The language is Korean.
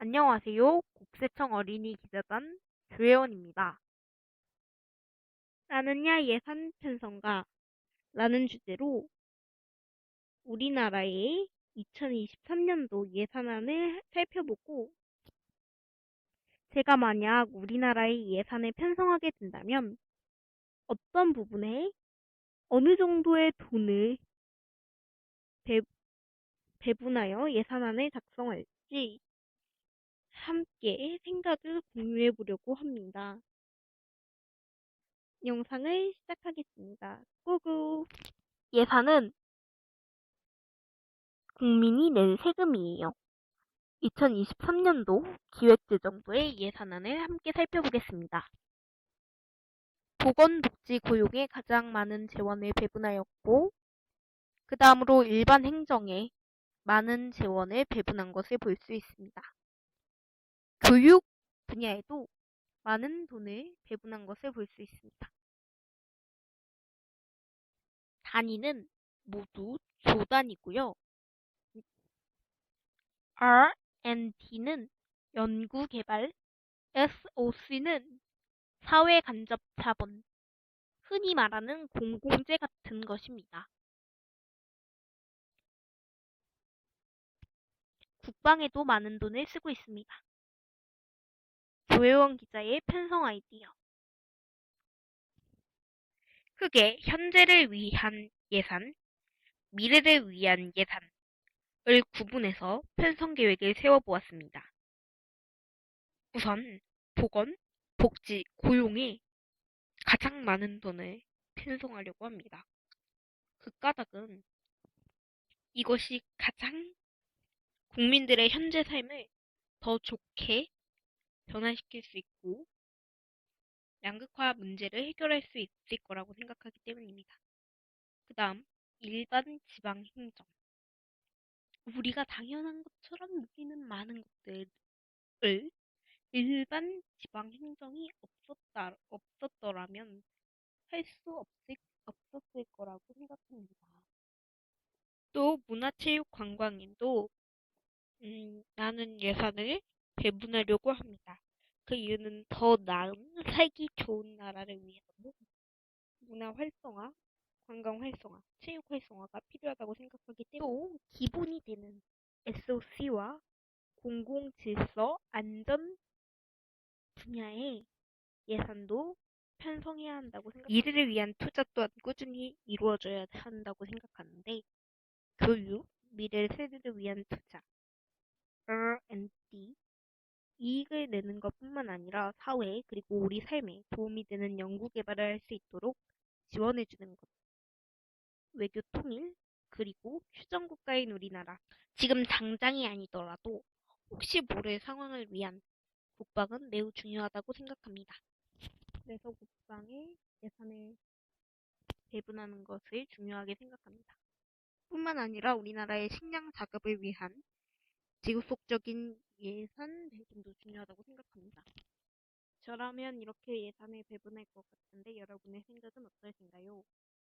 안녕하세요. 국세청 어린이 기자단 조혜원입니다. 나는야 예산 편성가 라는 주제로 우리나라의 2023년도 예산안을 살펴보고 제가 만약 우리나라의 예산을 편성하게 된다면 어떤 부분에 어느 정도의 돈을 배, 배분하여 예산안을 작성할지 함께 생각을 공유해 보려고 합니다. 영상을 시작하겠습니다. 꾸구 예산은 국민이 낸 세금이에요. 2023년도 기획재정부의 예산안을 함께 살펴보겠습니다. 보건복지고용에 가장 많은 재원을 배분하였고 그 다음으로 일반 행정에 많은 재원을 배분한 것을 볼 수 있습니다. 교육 분야에도 많은 돈을 배분한 것을 볼 수 있습니다. 단위는 모두 조단이고요. R&D는 연구 개발, SOC는 사회 간접 자본, 흔히 말하는 공공재 같은 것입니다. 국방에도 많은 돈을 쓰고 있습니다. 조혜원 기자의 편성 아이디어. 크게 현재를 위한 예산, 미래를 위한 예산을 구분해서 편성 계획을 세워보았습니다. 우선 보건, 복지, 고용에 가장 많은 돈을 편성하려고 합니다. 그 까닭은 이것이 가장 국민들의 현재 삶을 더 좋게 변화시킬 수 있고 양극화 문제를 해결할 수 있을 거라고 생각하기 때문입니다. 그 다음 일반 지방 행정 우리가 당연한 것처럼 느끼는 많은 것들을 일반 지방 행정이 없었다 없었더라면 할 수 없을 없었을 거라고 생각합니다. 또 문화체육 관광인도 음, 나는 예산을 배분하려고 합니다. 그 이유는 더 나은 살기 좋은 나라를 위해서 문화 활성화, 관광 활성화, 체육 활성화가 필요하다고 생각하기 때문에 또 기본이 되는 SOC와 공공 질서 안전 분야의 예산도 편성해야 한다고 생각합니다. 미래를 위한 투자 또한 꾸준히 이루어져야 한다고 생각하는데 교육, 미래 세대를 위한 투자, R&D 이익을 내는 것뿐만 아니라 사회 그리고 우리 삶에 도움이 되는 연구 개발을 할 수 있도록 지원해 주는 것. 외교 통일 그리고 휴전 국가인 우리나라 지금 당장이 아니더라도 혹시 모를 상황을 위한 국방은 매우 중요하다고 생각합니다. 그래서 국방에 예산을 배분하는 것을 중요하게 생각합니다. 뿐만 아니라 우리나라의 식량 자급을 위한 지구속적인 예산 배분도 중요하다고 생각합니다. 저라면 이렇게 예산을 배분할 것 같은데 여러분의 생각은 어떠신가요?